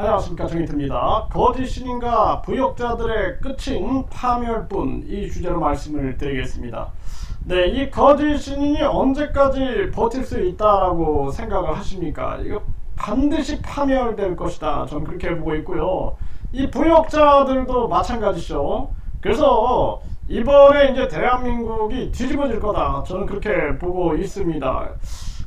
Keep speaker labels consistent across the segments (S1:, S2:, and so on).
S1: 안녕하십니까 정희태입니다. 거짓 신인과 부역자들의 끝인 파멸뿐 이 주제로 말씀을 드리겠습니다. 네, 이 거짓 신인이 언제까지 버틸 수 있다라고 생각을 하십니까? 이거 반드시 파멸될 것이다. 저는 그렇게 보고 있고요. 이 부역자들도 마찬가지죠. 그래서 이번에 이제 대한민국이 뒤집어질 거다. 저는 그렇게 보고 있습니다.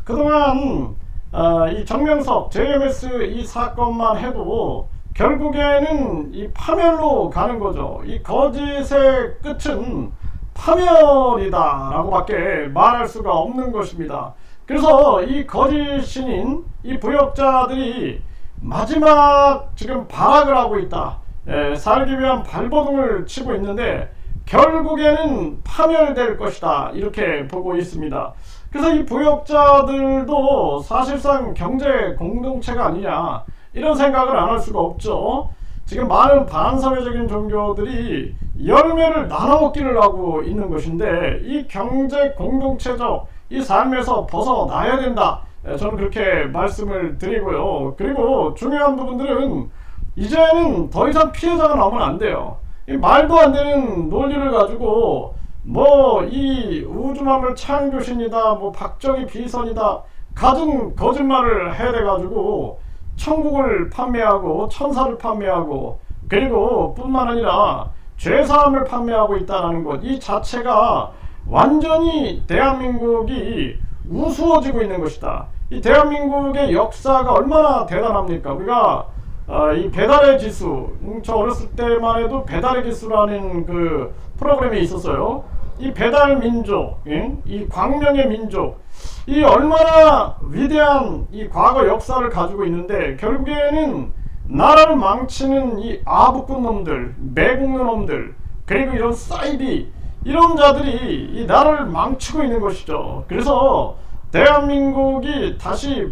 S1: 그동안 어, 이 정명석 JMS 이 사건만 해도 결국에는 이 파멸로 가는 거죠. 이 거짓의 끝은 파멸이다라고밖에 말할 수가 없는 것입니다. 그래서 이 거짓 신인 이 부역자들이 마지막 지금 발악을 하고 있다. 에, 살기 위한 발버둥을 치고 있는데 결국에는 파멸될 것이다. 이렇게 보고 있습니다. 그래서 이 부역자들도 사실상 경제 공동체가 아니냐 이런 생각을 안 할 수가 없죠. 지금 많은 반사회적인 종교들이 열매를 나눠 먹기를 하고 있는 것인데 이 경제 공동체적 이 삶에서 벗어나야 된다. 예, 저는 그렇게 말씀을 드리고요. 그리고 중요한 부분들은 이제는 더 이상 피해자가 나오면 안 돼요. 이 말도 안 되는 논리를 가지고 뭐 이 우주만물 창조신이다, 뭐 박정희 비선이다, 가진 거짓말을 해대 가지고 천국을 판매하고 천사를 판매하고 그리고 뿐만 아니라 죄사함을 판매하고 있다는 것 이 자체가 완전히 대한민국이 우스워지고 있는 것이다. 이 대한민국의 역사가 얼마나 대단합니까? 우리가 어, 이 배달의 지수, 음, 저 어렸을 때만 해도 배달의 지수라는 그 프로그램이 있었어요. 이 배달 민족, 예? 이 광명의 민족, 이 얼마나 위대한 이 과거 역사를 가지고 있는데 결국에는 나라를 망치는 이 아부꾼 놈들, 매국노 놈들, 그리고 이런 사이비 이런 자들이 이 나라를 망치고 있는 것이죠. 그래서 대한민국이 다시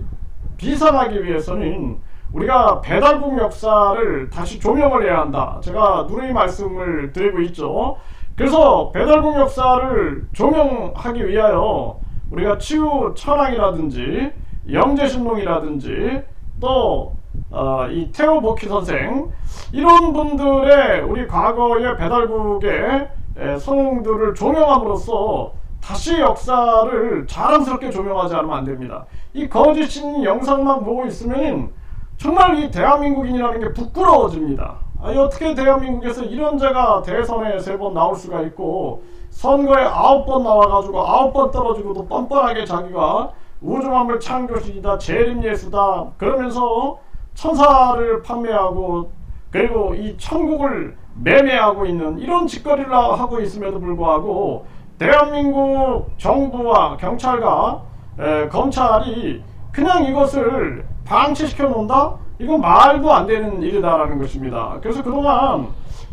S1: 비상하기 위해서는 우리가 배달국 역사를 다시 조명을 해야 한다. 제가 누누이 말씀을 드리고 있죠. 그래서 배달국 역사를 조명하기 위하여 우리가 치유 천왕이라든지 영재신동이라든지 또 어, 이 태호 복희 선생 이런 분들의 우리 과거의 배달국의 에, 성들을 조명함으로써 다시 역사를 자랑스럽게 조명하지 않으면 안 됩니다. 이 거짓인 영상만 보고 있으면 정말 이 대한민국인이라는 게 부끄러워집니다. 아니 어떻게 대한민국에서 이런 자가 대선에 세 번 나올 수가 있고 선거에 아홉 번 나와가지고 아홉 번 떨어지고도 뻔뻔하게 자기가 우주만물 창조신이다 재림예수다 그러면서 천사를 판매하고 그리고 이 천국을 매매하고 있는 이런 짓거리를 하고 있음에도 불구하고 대한민국 정부와 경찰과 에, 검찰이 그냥 이것을 방치시켜 놓는다? 이건 말도 안 되는 일이다라는 것입니다. 그래서 그동안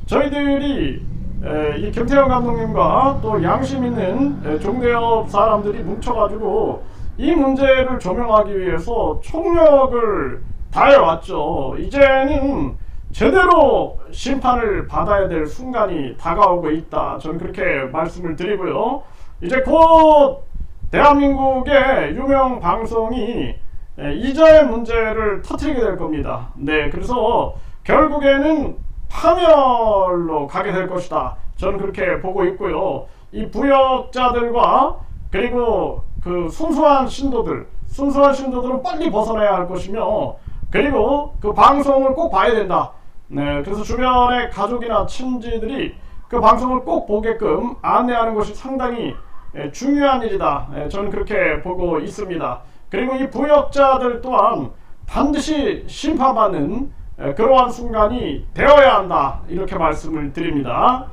S1: 저희들이 에, 이 김태형 감독님과 또 양심 있는 에, 종대업 사람들이 뭉쳐가지고 이 문제를 조명하기 위해서 총력을 다해왔죠. 이제는 제대로 심판을 받아야 될 순간이 다가오고 있다. 저는 그렇게 말씀을 드리고요. 이제 곧 대한민국의 유명 방송이 예, 이자의 문제를 터뜨리게 될 겁니다. 네, 그래서 결국에는 파멸로 가게 될 것이다. 저는 그렇게 보고 있고요. 이 부역자들과 그리고 그 순수한 신도들, 순수한 신도들은 빨리 벗어나야 할 것이며, 그리고 그 방송을 꼭 봐야 된다. 네, 그래서 주변의 가족이나 친지들이 그 방송을 꼭 보게끔 안내하는 것이 상당히 예, 중요한 일이다. 예, 저는 그렇게 보고 있습니다. 그리고 이 부역자들 또한 반드시 심판받는 예, 그러한 순간이 되어야 한다. 이렇게 말씀을 드립니다.